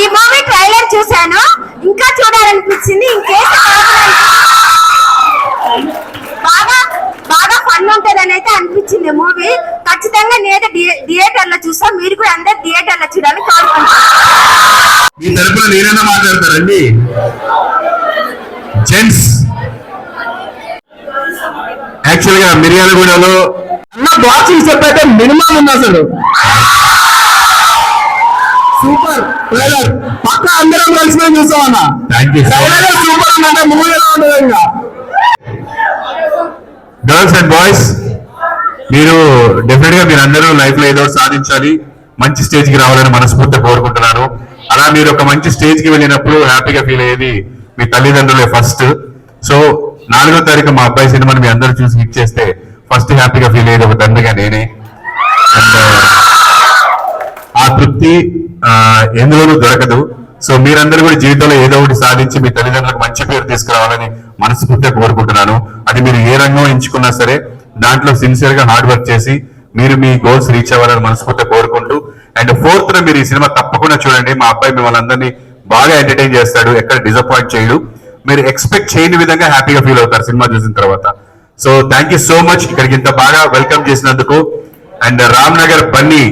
ఈ movie trailer చూశాను. ఇంకా చూడాలనిపించింది. ఇంకేసి బాగా బాగా ఫన్ ఉంటదని అయితే అనిపించింది మూవీ. ఖచ్చితంగా నేను థియేటర్లో చూస్తాం. మీరు కూడా అందరు థియేటర్లో చూడాలని కోరుకుంటున్నాను. మీ తరపున నేనైనా మాట్లాడతారండి జెంట్స్. యాక్చువల్గా మిర్యాలగూడలో బాక్సింగ్ స్టెప్ అయితే మినిమం ఉంది అసలు. సూపర్. ట్రైలర్ పక్క అందరం కలిసి మేము ట్రైలర్ సూపర్ ఉందంటే మూవీ ఎలా ఉంటుంది ఇంకా. గర్ల్స్ అండ్ బాయ్స్ మీరు డెఫినెట్గా మీరు అందరూ లైఫ్లో ఏదో సాధించాలి మంచి స్టేజ్కి రావాలని మనస్ఫూర్తిగా కోరుకుంటున్నాను అలా మీరు ఒక మంచి స్టేజ్కి వెళ్ళినప్పుడు హ్యాపీగా ఫీల్ అయ్యేది మీ తల్లిదండ్రులే ఫస్ట్ సో నాలుగో తారీఖు మా అబ్బాయి సినిమాని మీ అందరూ చూసి హిట్ చేస్తే ఫస్ట్ హ్యాపీగా ఫీల్ అయ్యేది ఒక తండ్రిగా నేనే. అండ్ ఆ తృప్తి ఎందులోనూ దొరకదు. సో మీరందరూ కూడా జీవితంలో ఏదో ఒకటి సాధించి మీ తల్లిదండ్రులకు మంచి పేరు తీసుకురావాలని మనస్ఫూర్తిగా కోరుకుంటున్నాను. అది మీరు ఏ రంగం ఎంచుకున్నా సరే దాంట్లో సిన్సియర్గా హార్డ్ వర్క్ చేసి మీరు మీ గోల్స్ రీచ్ అవ్వాలని మనస్ఫూర్తిగా కోరుకుంటూ అండ్ ఫోర్త్ మీరు ఈ సినిమా తప్పకుండా చూడండి. మా అబ్బాయి మిమ్మల్ని అందరినీ బాగా ఎంటర్టైన్ చేస్తాడు ఎక్కడ డిసప్పాయింట్ చేయడు. మీరు ఎక్స్పెక్ట్ చేయని విధంగా హ్యాపీగా ఫీల్ అవుతారు సినిమా చూసిన తర్వాత. So thank you so much ఇక్కడికి ఇంత బాగా వెల్కమ్ చేసినందుకు. అండ్ రామ్ నగర్ బన్నీ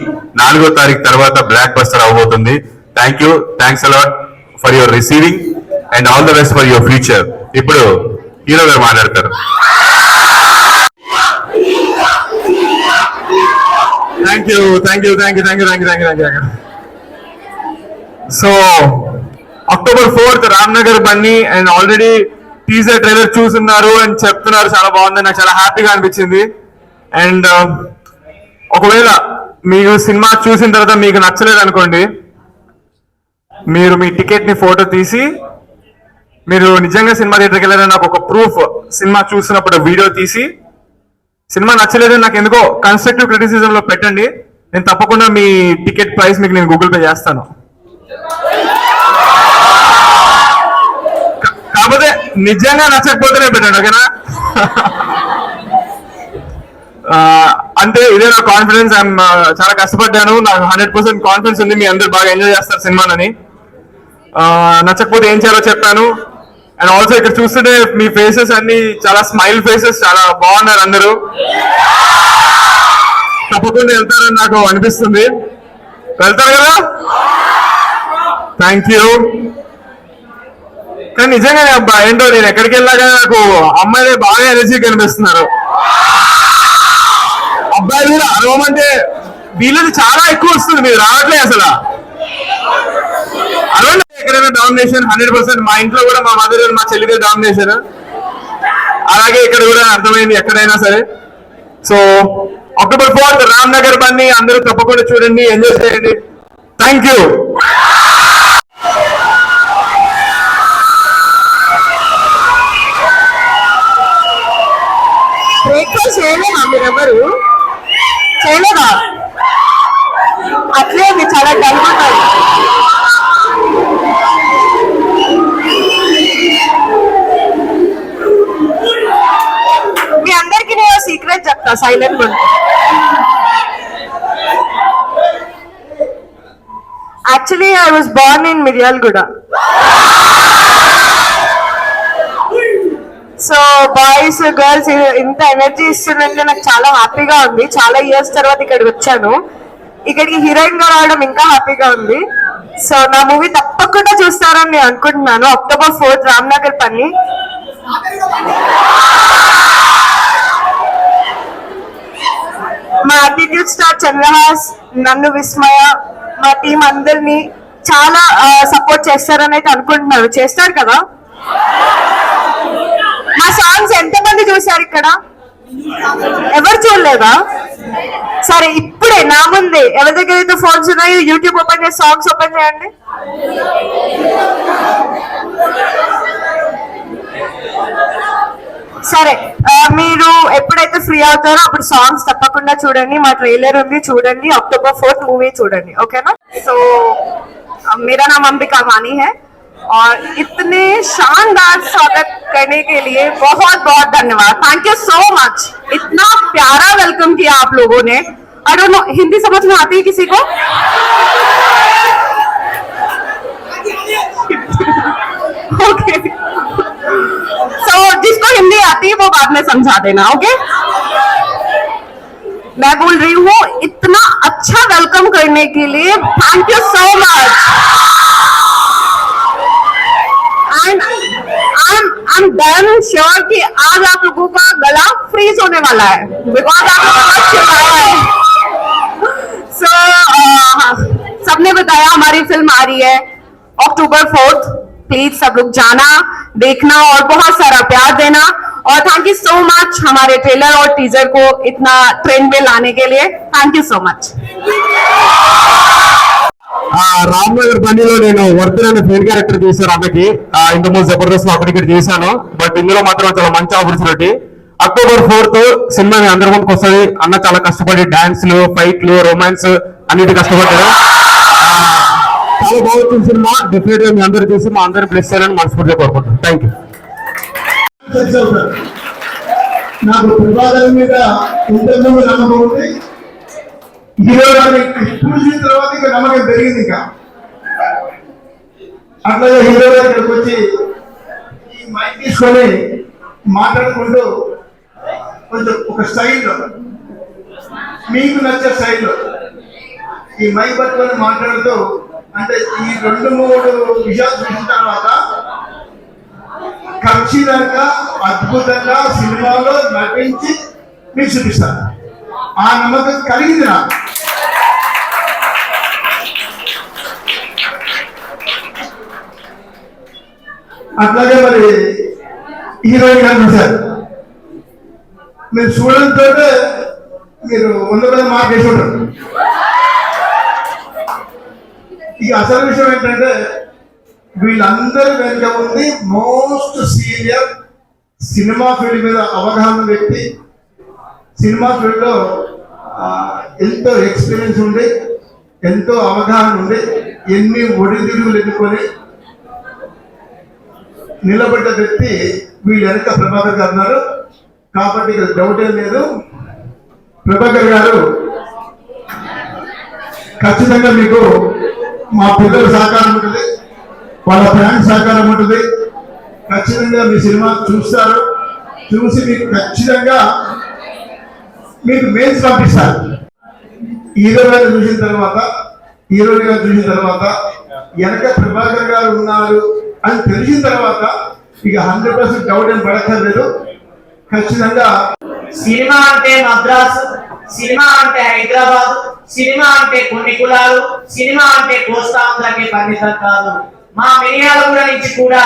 నాలుగో తారీఖు తర్వాత బ్లాక్ బస్టర్ అవబోతుంది. Thank you thanks a lot for your receiving and all the best for your future ఇప్పుడు హీరో గారు మాట్లాడతారు. Thank you thank you thank you thank you thank you thank you thank you so October fourth Ramnagar Bunny and already teaser trailer చూస్తున్నారు అని చెప్తున్నారు. చాలా బాగుంది. నాకు చాలా హ్యాపీగా అనిపించింది. అండ్ ఒకవేళ మీకు సినిమా చూసిన తర్వాత మీకు నచ్చలేదు అనుకోండి మీరు మీ టికెట్ని ఫోటో తీసి మీరు నిజంగా సినిమా థియేటర్కి వెళ్ళారని నాకు ఒక ప్రూఫ్ సినిమా చూసినప్పుడు వీడియో తీసి సినిమా నచ్చలేదని నాకు ఎందుకో కన్స్ట్రక్టివ్ క్రిటిసిజం లో పెట్టండి. నేను తప్పకుండా మీ టికెట్ ప్రైస్ మీకు నేను గూగుల్ పే చేస్తాను కా- కాకపోతే నిజంగా నచ్చకపోతేనే పెట్టండి ఓకేనా? అంటే ఇదే నా కాన్ఫిడెన్స్ ఐఎమ్ చాలా కష్టపడ్డాను. నాకు హండ్రెడ్ పర్సెంట్ కాన్ఫిడెన్స్ ఉంది. మీ అందరు బాగా ఎంజాయ్ చేస్తారు సినిమానని నచ్చకపోతే ఏం చేయాలో చెప్పాను. అండ్ ఆల్సో ఇక్కడ చూస్తుంటే మీ ఫేసెస్ అన్ని చాలా స్మైల్ ఫేసెస్ చాలా బాగున్నారు అందరూ. తప్పకుండా వెళ్తారని నాకు అనిపిస్తుంది. వెళ్తారు కదా? థ్యాంక్ యూ కానీ నిజంగానే అబ్బా ఏంటో నేను ఎక్కడికి వెళ్ళాక నాకు అమ్మాయిలే బాగా ఎనర్జీ కనిపిస్తున్నారు. అబ్బాయి మీరు అంటే వీళ్ళది చాలా ఎక్కువ వస్తుంది మీరు రావట్లే అసలు. అరవండి ఎక్కడైనా డామినేషన్ హండ్రెడ్ పర్సెంట్ మా ఇంట్లో కూడా మా మదర్ మా చెల్లిదే డామినేషన్ అలాగే ఇక్కడ కూడా అర్థమైంది ఎక్కడైనా సరే. So October fourth Ramnagar Bunny అందరూ తప్పకుండా చూడండి ఎంజాయ్ చేయండి. థ్యాంక్ యూ బ్రేక్ఫాస్ట్ చేయలేమా మీరెవరు చేయలేదా? అట్లే మీరు చాలా డల్ మీ అందరికి నేను సీక్రెట్ చెప్తా సైలెంట్ ఉంటే. Actually I was born in Miryalaguda so boys girls ఇంత ఎనర్జీ ఇస్తుందంటే నాకు చాలా హ్యాపీగా ఉంది. చాలా ఇయర్స్ తర్వాత ఇక్కడికి వచ్చాను. ఇక్కడికి హీరోయిన్గా రావడం ఇంకా హ్యాపీగా ఉంది. సో నా మూవీ తప్పకుండా చూస్తారని నేను అనుకుంటున్నాను. అక్టోబర్ ఫోర్త్ రామ్ నగర్ పని. మా అటిట్యూడ్ స్టార్ చంద్రహాస్ నన్ను విస్మయ మా టీం అందరినీ చాలా సపోర్ట్ చేస్తారని అయితే అనుకుంటున్నారు చేస్తారు కదా? మా సాంగ్స్ ఎంతమంది చూశారు ఇక్కడ ఎవరు చూడలేదా సరే ఇప్పుడే నా ముందే ఎవరి దగ్గర అయితే ఫోన్స్ ఉన్నాయో యూట్యూబ్ ఓపెన్ చేసి సాంగ్స్ ఓపెన్ చేయండి సరే ఆ, మీరు ఎప్పుడైతే ఫ్రీ అవుతారో అప్పుడు సాంగ్స్ తప్పకుండా చూడండి మా ట్రైలర్ ఉంది చూడండి అక్టోబర్ ఫోర్త్ మూవీ చూడండి ఓకేనా సో मेरा नाम अंबिका वानी है और इतने शानदार स्वागत करने के लिए बहुत बहुत धन्यवाद। थैंक यू सो मच इतना प्यारा वेलकम किया आप लोगों ने। आई डोंट नो हिंदी समझ में आती है किसी को? ओके सो जिसको हिंदी आती है, वो बाद में समझा देना ओके okay? मैं बोल रही हूँ, इतना अच्छा वेलकम करने के लिए thank you so much I am I am कि आज आप लोगों का गला फ्रीज होने वाला है। बिकॉज़ आप लोगों का चिल्लाया है। सो सबने बताया हमारी फ़िल्म आ रही है अक्टूबर फोर्थ प्लीज़ सब लोग जाना, देखना और बहुत सारा प्यार देना। और थैंक यू सो मच हमारे ट्रेलर और टीजर को इतना ट्रेंड में लाने के लिए। Thank you so much Ramnagar బండిలో నేను వర్ధన్ అనే ఫెయిల్ క్యారెక్టర్ చేశాను అన్నకి. ఆ, ఇంతకుముందు జబర్దస్త్లో అక్కడ చేశాను బట్ ఇందులో మాత్రం చాలా మంచి ఆపర్చునిటీ అక్టోబర్ ఫోర్త్ సినిమా మీ అందరి ముందుకు వస్తుంది. అన్న చాలా కష్టపడి డాన్స్లు ఫైట్లు రొమాన్స్ అన్నిటి కష్టపడ్డారు చాలా బాగుంటుంది సినిమా. డెఫినెట్గా మీ అందరు చూసి మా అందరు బ్లెస్ చేయాలని మనస్ఫూర్తిగా కోరుకుంటున్నాను. థ్యాంక్ యూ నాకు ప్రభాకర్ మీద ఉంటుందో నమ్మకం ఉంది హీరో చూసిన తర్వాత ఇంకా నమ్మకం పెరిగింది ఇంకా. అట్లాగే హీరో గారు ఇక్కడికి వచ్చి ఈ మైక్ తీసుకొని మాట్లాడుకుంటూ కొంచెం ఒక స్టైల్లో మీకు నచ్చే స్టైల్లో ఈ మైక్ పట్టుకొని మాట్లాడుతూ అంటే ఈ రెండు మూడు విషయాలు చూసిన తర్వాత ఖచ్చితంగా అద్భుతంగా సినిమాలో నటించి మీకు చూపిస్తాను. ఆ నమ్మకం కలిగింది నాకు. అట్లాగే మరి హీరోయిన్ గారు చూశారు. మీరు చూడడంతో మీరు వంద పది మార్క్ వేసి ఉంటారు. ఇక అసలు విషయం ఏంటంటే వీళ్ళందరూ వెనుక ఉంది మోస్ట్ సీనియర్ సినిమా ఫీల్డ్ మీద అవగాహన వ్యక్తి సినిమా ఫీల్డ్లో ఎంతో ఎక్స్పీరియన్స్ ఉండి ఎంతో అవగాహన ఉండి ఎన్ని ఒడిదిరుగులు ఎన్నుకొని నిలబడ్డ వ్యక్తి వీళ్ళు వెనక ప్రభాకర్ గారు ఉన్నారు. కాబట్టి ఇక్కడ డౌట్ ఏం లేదు. ప్రభాకర్ గారు ఖచ్చితంగా మీకు మా పిల్లల సహకారం ఉంటుంది. వాళ్ళ ఫ్యాన్స్ సహకారం ఉంటుంది. ఖచ్చితంగా మీ సినిమా చూస్తారు. చూసి మీకు ఖచ్చితంగా మీకు మెయిల్స్ పంపిస్తారు. హీరో గారు చూసిన తర్వాత హీరోయిన్ గారు చూసిన తర్వాత వెనక ప్రభాకర్ గారు ఉన్నారు. అని తెలిసిన తర్వాత ఇక హండ్రెడ్ పర్సెంట్ డౌట్ ఏం పడక్కర్లేదు. ఖచ్చితంగా సినిమా అంటే మద్రాసు సినిమా అంటే హైదరాబాద్ సినిమా అంటే కొన్ని కులాలు సినిమా అంటే కోస్తాంధ్రకి పరిమితం కాదు మా మిరియాలగూడ నుంచి కూడా.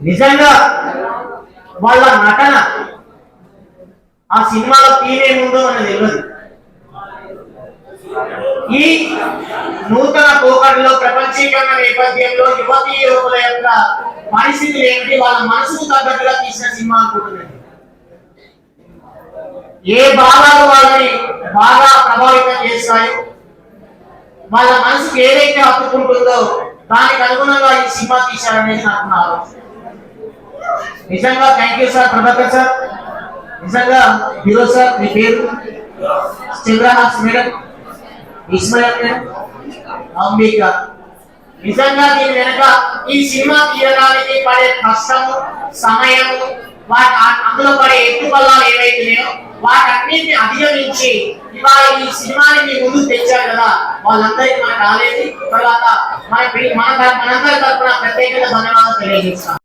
నిజంగా వాళ్ళ నటన ఆ సినిమాలో తీరేముందో మనకు తెలియదు. ఈ నూతన పోకడలో ప్రపంచీకరణ నేపథ్యంలో యువతి యువకుల యొక్క పరిస్థితులు ఏమిటి? వాళ్ళ మనసుకు తగ్గట్టుగా తీసిన సినిమా అనుకుంటున్నాను. ఏ భావాలు వాళ్ళని బాగా ప్రభావితం చేస్తాయో వాళ్ళ మనసుకు ఏదైతే హత్తుకుంటుందో దానికి అనుగుణంగా ఈ సినిమా తీశారనేది నాకు నా ఆలోచన. నిజంగా thank you sir Prabhakar sir నిజంగా హీరో సార్ మీ పేరు? చంద్రహాస్ మేడం. విస్మయం అంబిక నిజంగా దీని వెనక ఈ సినిమా తీయడానికి పడే కష్టము సమయము వాటి అందులో పడే ఎత్తుపల్లాలు ఏవైతున్నాయో వాటన్నిటిని అధిగమించి ఇవాళ ఈ సినిమాని మీ ముందు తెచ్చారు కదా వాళ్ళందరికీ మన కాలేజీ తర్వాత మన మనందరి తరఫున ప్రత్యేకంగా ధన్యవాదాలు తెలియజేస్తాం